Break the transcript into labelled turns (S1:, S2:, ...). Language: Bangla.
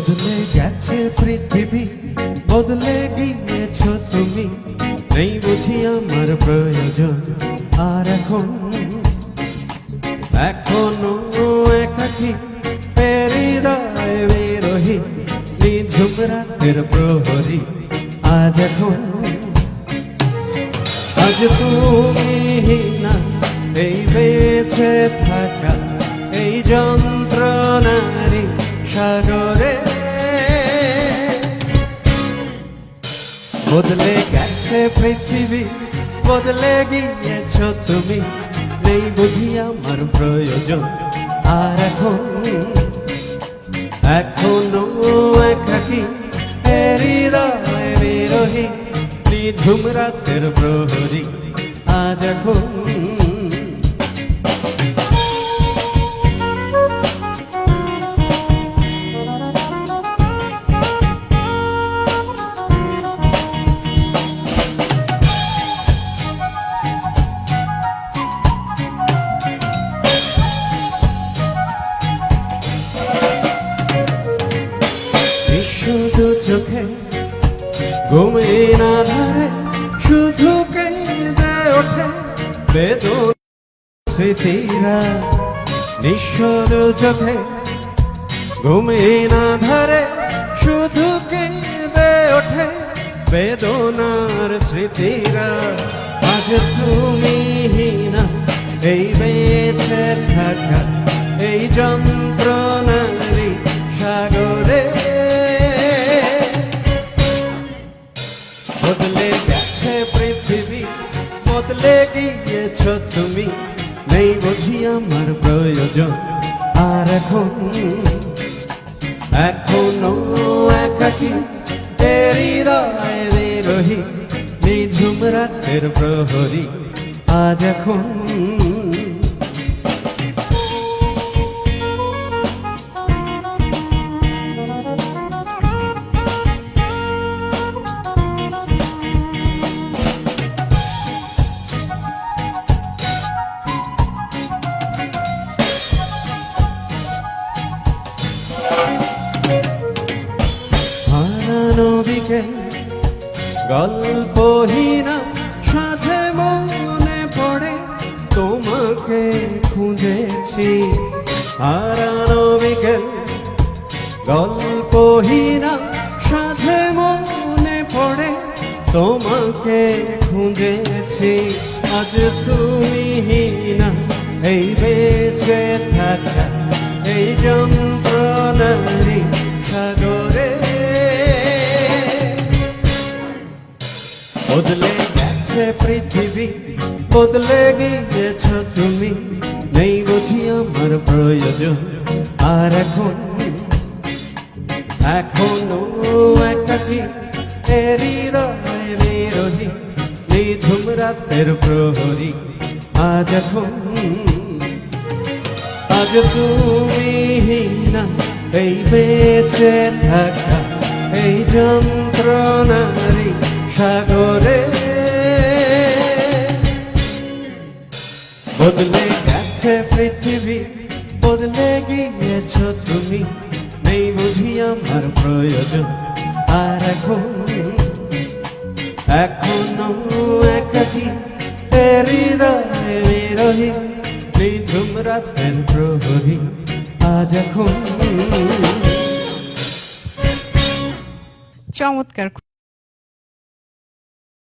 S1: বদলে গেছে পৃথিবী, বদলে গিয়েছ তুমি। নেই বুঝি আমার প্রয়োজন, আর এখন? এখনও একাকি পেরিদায় বিরোহী, নিঝুম রাতের প্রহরী, আজ এখন? আজ তুমি না এই বেঁচে থাকা, এই যন্ত্রণারি সাগরে। বদলে গেছে পৃথিবী, বদলে গিয়েছ তুমি। নেই বুঝি আমার প্রয়োজন, আর এখন এখনও একাকি নিঝুম রাতের প্রহরী, আজ এখন ঘুমে না ধরে শুধু কেঁদে ওঠে বেদন স্মৃতিরা। নিঃস্বদ চোখে ঘুমে শুধু কেঁদে ওঠে বেদনার স্মৃতিরা। আজ তুমি না এই বেঁচে থাকা, এই যন্ত্রণারি বদলে গিয়েছ তুমি? নেই বুঝি আমার প্রয়োজন। আর এখন? এখনও একাকি তেরি রায় রহি নিঝুম রাতের প্রহরী। আজ এখন? হারানো বিকেল গল্পহীনা সাথে মনে পড়ে, তোমাকে খুঁজেছি। হারানো গল্পহীনা সাথে মনে পড়ে, তোমাকে খুঁজেছি। আজ তুমি না এই বেঁচে থাকা, এই যন্ত্রণারি গেছে পৃথিবী বদলে গিয়েছ তুমি। নেই বুঝি আমার প্রয়োজন। আর এখন, এখনও একাকি হৃদয় বিরোহী নিঝুম রাতের প্রহরী। আজ এখন, আজ তুমি না এই বেঁচে থাকা, এই যন্ত্রণারি সাগরে বদলে গেছে পৃথিবী, বদলে গিয়েছ তুমি। নেই বুঝি আমার প্রয়োজন, আর এখন এখনও একাকি হৃদয় আজ এখন
S2: চমৎকার